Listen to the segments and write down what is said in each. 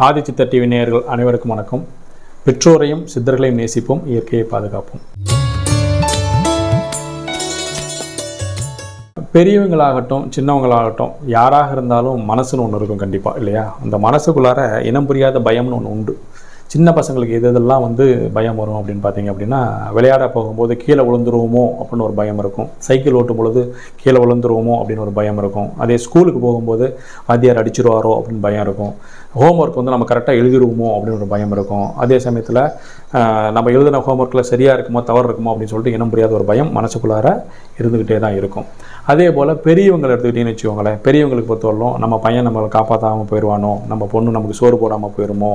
ஆதிச்சித்த TV நேயர்கள் அனைவருக்கும் வணக்கம். பெற்றோரையும் சித்தர்களையும் நேசிப்போம். இயற்கையை பாதுகாப்போம். பெரியவங்களாகட்டும் சின்னவங்களாகட்டும் யாராக இருந்தாலும் மனசுன்னு ஒன்று இருக்கும் கண்டிப்பாக இல்லையா? அந்த மனசுக்குள்ளார இனம் புரியாத பயம்னு ஒன்று உண்டு. சின்ன பசங்களுக்கு எது எதெல்லாம் வந்து பயம் வரும் அப்படின்னு பார்த்தீங்க அப்படின்னா விளையாட போகும்போது கீழே விழுந்துருவோமோ அப்படின்னு ஒரு பயம் இருக்கும். சைக்கிள் ஓட்டும் பொழுது கீழே விழுந்துருவோமோ அப்படின்னு ஒரு பயம் இருக்கும். அதே ஸ்கூலுக்கு போகும்போது வாத்தியார் அடிச்சிருவாரோ அப்படின்னு பயம் இருக்கும். ஹோம்ஒர்க் வந்து நம்ம கரெக்டாக எழுதிருவோமோ அப்படின்னு ஒரு பயம் இருக்கும். அதே சமயத்தில் நம்ம எழுதின ஹோம்ஒர்க்கில் சரியாக இருக்குமோ தவறு இருக்குமோ அப்படின்னு சொல்லிட்டு இனம் முடியாத ஒரு பயம் மனசுக்குள்ளார இருந்துக்கிட்டே தான் இருக்கும். அதே போல் பெரியவங்களை எடுத்துக்கிட்டீங்கன்னு வச்சுக்கோங்களேன். பெரியவங்களுக்கு பொறுத்தவரைக்கும் நம்ம பையன் நம்மளை காப்பாற்றாமல் போயிடுவானோ நம்ம பொண்ணு நமக்கு சோறு போடாமல் போயிடுமோ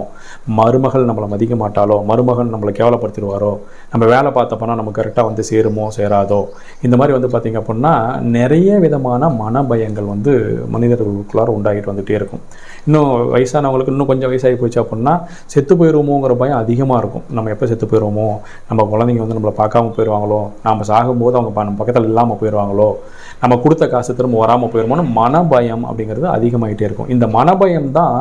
மருமகள் நம்மளை மதிக்க மாட்டாலோ மருமகன் நம்மளை கேவலப்படுத்திடுவாரோ? நம்ம வேலை பார்த்தப்போனா நமக்கு கரெக்டாக வந்து சேருமோ சேராதோ? இந்த மாதிரி வந்து பார்த்திங்க அப்படின்னா நிறைய விதமான மனபயங்கள் வந்து மனிதர்களுக்குள்ளார உண்டாகிட்டு வந்துகிட்டே இருக்கும். இன்னும் வயசானவங்களுக்கு இன்னும் கொஞ்சம் வயசாகி போச்சு அப்படின்னா செத்து போயிடுவோமோங்கிற பயம் அதிகமாக இருக்கும். நம்ம எப்போ செத்து போயிடுவோமோ நம்ம குழந்தைங்க வந்து நம்மளை பார்க்காம போயிடுவாங்களோ நம்ம சாகும்போது அவங்க நம்ம பக்கத்தில் இல்லாமல் போயிடுவாங்களோ நம்ம கொடுத்த காசு திரும்ப வராமல் போயிடுமோன்னு மனபயம் அப்படிங்கிறது அதிகமாகிட்டே இருக்கும். இந்த மனபயம் தான்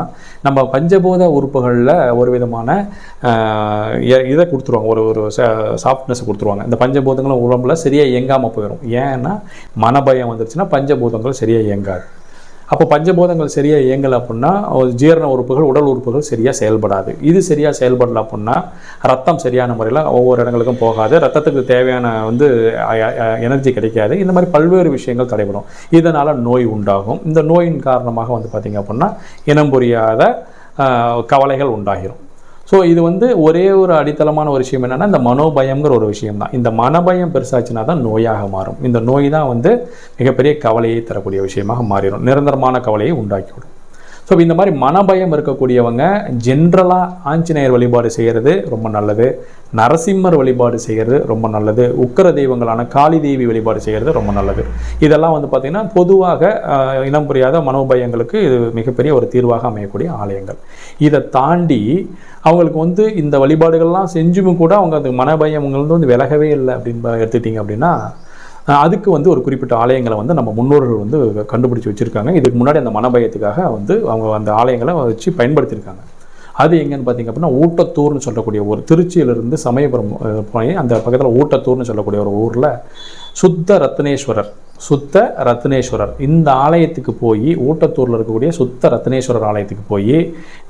நம்ம பஞ்சபூத உறுப்புகளில் ஒரு விதமான இதை கொடுத்துருவாங்க. ஒரு ஒரு சாஃப்ட்னஸ் கொடுத்துருவாங்க. இந்த பஞ்சபூதங்களும் உடம்புல சரியாக இயங்காமல் போயிடும் ஏன்னா மனபயம் வந்துருச்சுன்னா பஞ்சபூதங்கள் சரியாக இயங்காது. அப்போ பஞ்சபூதங்கள் சரியாக இயங்கலை அப்படின்னா ஜீரண உறுப்புகள் உடல் உறுப்புகள் சரியாக செயல்படாது. இது சரியாக செயல்படல அப்படின்னா ரத்தம் சரியான முறையில் ஒவ்வொரு இடங்களுக்கும் போகாது. ரத்தத்துக்கு தேவையான வந்து எனர்ஜி கிடைக்காது. இந்த மாதிரி பல்வேறு விஷயங்கள் தடைபடும். இதனால் நோய் உண்டாகும். இந்த நோயின் காரணமாக வந்து பார்த்திங்க அப்படின்னா இனம் புரியாத கவலைகள் உண்டாகிரும். ஸோ இது வந்து ஒரே ஒரு அடித்தளமான ஒரு விஷயம் என்னென்னா இந்த மனோபயம்ங்கிற ஒரு விஷயம் தான் இந்த மனபயம் பெருசாச்சுன்னா தான் நோயாக மாறும். இந்த நோய் தான் வந்து மிகப்பெரிய கவலையை தரக்கூடிய விஷயமாக மாறிடும். நிரந்தரமான கவலையை உண்டாக்கிவிடும். ஸோ இந்த மாதிரி மனபயம் இருக்கக்கூடியவங்க ஜென்ரலாக ஆஞ்சநேயர் வழிபாடு செய்கிறது ரொம்ப நல்லது. நரசிம்மர் வழிபாடு செய்கிறது ரொம்ப நல்லது. உக்கர தெய்வங்களான காளி தேவி வழிபாடு செய்கிறது ரொம்ப நல்லது. இதெல்லாம் வந்து பார்த்திங்கன்னா பொதுவாக இனம் புரியாத மனோபயங்களுக்கு இது மிகப்பெரிய ஒரு தீர்வாக அமையக்கூடிய ஆலயங்கள். இதை தாண்டி அவங்களுக்கு வந்து இந்த வழிபாடுகள்லாம் செஞ்சும் கூட அவங்க அந்த மனபயம் வந்து விலகவே இல்லை அப்படின்னு எடுத்துட்டிங்க அப்படின்னா அதுக்கு வந்து ஒரு குறிப்பிட்ட ஆலயங்களை வந்து நம்ம முன்னோர்கள் வந்து கண்டுபிடிச்சி வச்சுருக்காங்க. இதுக்கு முன்னாடி அந்த மனபயத்துக்காக வந்து அவங்க அந்த ஆலயங்களை வச்சு பயன்படுத்தியிருக்காங்க. அது எங்கேன்னு பார்த்தீங்க அப்படின்னா ஊட்டத்தூர்னு சொல்லக்கூடிய ஒரு திருச்சியிலிருந்து சமயபுரம் போய் அந்த பக்கத்தில் ஊட்டத்தூர்னு சொல்லக்கூடிய ஒரு ஊரில் சுத்த ரத்னேஸ்வரர் சுத்த ரத்னேஸ்வரர். இந்த ஆலயத்துக்கு போய் ஊட்டத்தூரில் இருக்கக்கூடிய சுத்த ரத்னேஸ்வரர் ஆலயத்துக்கு போய்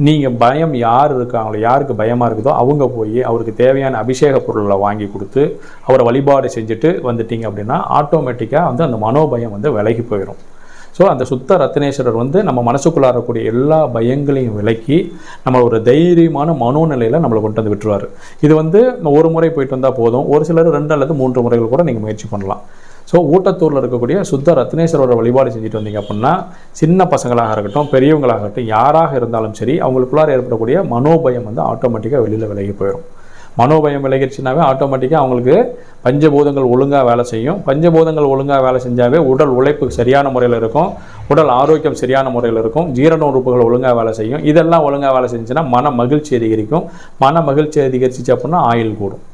நீங்கள் பயம் யார் இருக்காங்களோ யாருக்கு பயமாக இருக்குதோ அவங்க போய் அவருக்கு தேவையான அபிஷேக பொருளை வாங்கி கொடுத்து அவரை வழிபாடு செஞ்சுட்டு வந்துட்டீங்க அப்படின்னா ஆட்டோமேட்டிக்காக வந்து அந்த மனோபயம் வந்து விலகி போயிடும் ஸோ அந்த சுத்த ரத்னேஸ்வரர் வந்து நம்ம மனசுக்குள்ளார இருக்கக்கூடிய எல்லா பயங்களையும் விலக்கி நம்ம ஒரு தைரியமான மனோநிலையில் நம்மளை கொண்டு வந்து விட்டுருவார். இது வந்து ஒரு முறை போயிட்டு வந்தால் போதும். ஒரு சிலர் ரெண்டு அல்லது மூன்று முறைகள் கூட நீங்கள் முயற்சி பண்ணலாம். ஸோ ஊட்டத்தூரில் இருக்கக்கூடிய சுத்த ரத்னேஸ்வரோட வழிபாடு செஞ்சுட்டு வந்தீங்க அப்படின்னா சின்ன பசங்களாக இருக்கட்டும் பெரியவங்களாகட்டும் யாராக இருந்தாலும் சரி அவங்களுக்குள்ளார ஏற்படக்கூடிய மனோபயம் வந்து ஆட்டோமேட்டிக்காக வெளியில் விலகி போயிடும் மனோபயம் விலகிடுச்சுனாவே ஆட்டோமேட்டிக்காக அவங்களுக்கு பஞ்சபூதங்கள் ஒழுங்காக வேலை செய்யும். பஞ்சபூதங்கள் ஒழுங்காக வேலை செஞ்சாவே உடல் உழைப்பு சரியான முறையில் இருக்கும். உடல் ஆரோக்கியம் சரியான முறையில் இருக்கும். ஜீரண உறுப்புகள் ஒழுங்காக வேலை செய்யும். இதெல்லாம் ஒழுங்காக வேலை செஞ்சுன்னா மன மகிழ்ச்சி அதிகரிக்கும். மன மகிழ்ச்சி அதிகரிச்சிச்சு அப்படின்னா ஆயில் கூடும்.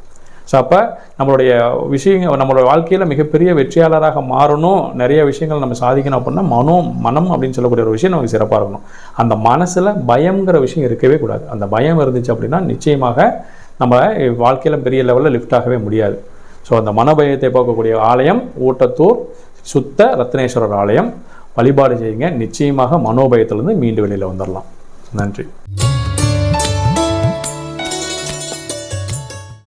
ஸோ அப்போ நம்மளுடைய விஷயங்கள் நம்மளோட வாழ்க்கையில் மிகப்பெரிய வெற்றியாளராக மாறணும். நிறைய விஷயங்கள் நம்ம சாதிக்கணும் அப்படின்னா மனோ மனம் அப்படின்னு சொல்லக்கூடிய ஒரு விஷயம் நமக்கு சிறப்பாக இருக்கணும். அந்த மனசில் பயம்ங்கிற விஷயம் இருக்கவே கூடாது. அந்த பயம் இருந்துச்சு அப்படின்னா நிச்சயமாக நம்ம வாழ்க்கையில் பெரிய லெவலில் லிஃப்ட் ஆகவே முடியாது. ஸோ அந்த மனபயத்தை போக்கக்கூடிய ஆலயம் ஊட்டத்தூர் சுத்த ரத்னேஸ்வரர் ஆலயம். வழிபாடு செய்யுங்க. நிச்சயமாக மனோபயத்திலிருந்து மீண்டு வெளியில் வந்துடலாம் நன்றி.